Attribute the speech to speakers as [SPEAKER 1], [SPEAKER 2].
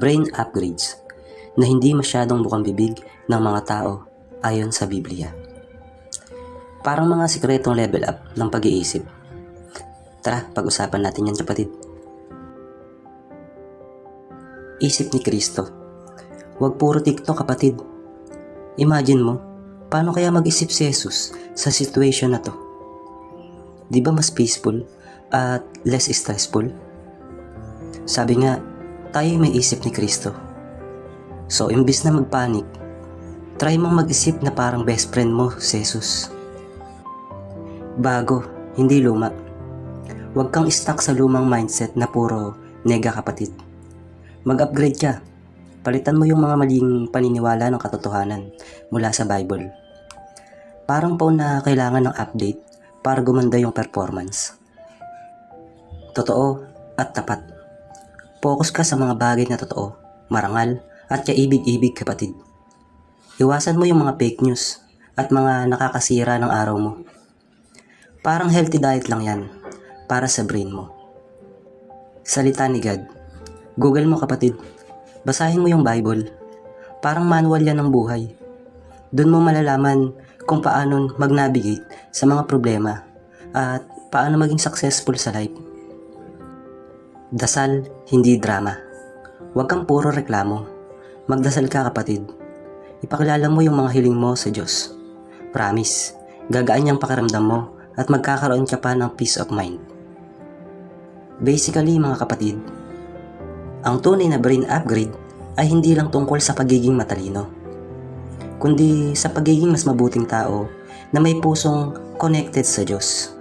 [SPEAKER 1] brain upgrades na hindi masyadong bukang bibig ng mga tao ayon sa Biblia. Parang mga sikretong level up ng pag-iisip. Tara, pag-usapan natin yan kapatid. Isip ni Kristo. Huwag puro TikTok kapatid. Imagine mo, paano kaya mag-isip si Jesus sa situation na to? Di ba mas peaceful at less stressful? Sabi nga, tayo may isip ni Kristo. So, imbis na magpanik, try mong mag-isip na parang best friend mo si Jesus. Bago, hindi luma. Huwag kang stuck sa lumang mindset na puro nega kapatid. Mag-upgrade ka. Palitan mo yung mga maling paniniwala ng katotohanan mula sa Bible. Parang po na kailangan ng update para gumanda yung performance. Totoo at tapat. Focus ka sa mga bagay na totoo, marangal, at kaibig-ibig kapatid. Iwasan mo yung mga fake news at mga nakakasira ng araw mo. Parang healthy diet lang yan para sa brain mo. Salita ni God. Google mo kapatid. Basahin mo yung Bible. Parang manual yan ng buhay. Doon mo malalaman kung paano mag-navigate sa mga problema at paano maging successful sa life. Dasal, hindi drama. Huwag kang puro reklamo. Magdasal ka kapatid. Ipakilala mo yung mga hiling mo sa Diyos. Promise, gagaan niyang pakiramdam mo at magkakaroon ka pa ng peace of mind. Basically mga kapatid, ang tunay na brain upgrade ay hindi lang tungkol sa pagiging matalino, kundi sa pagiging mas mabuting tao na may pusong connected sa Diyos.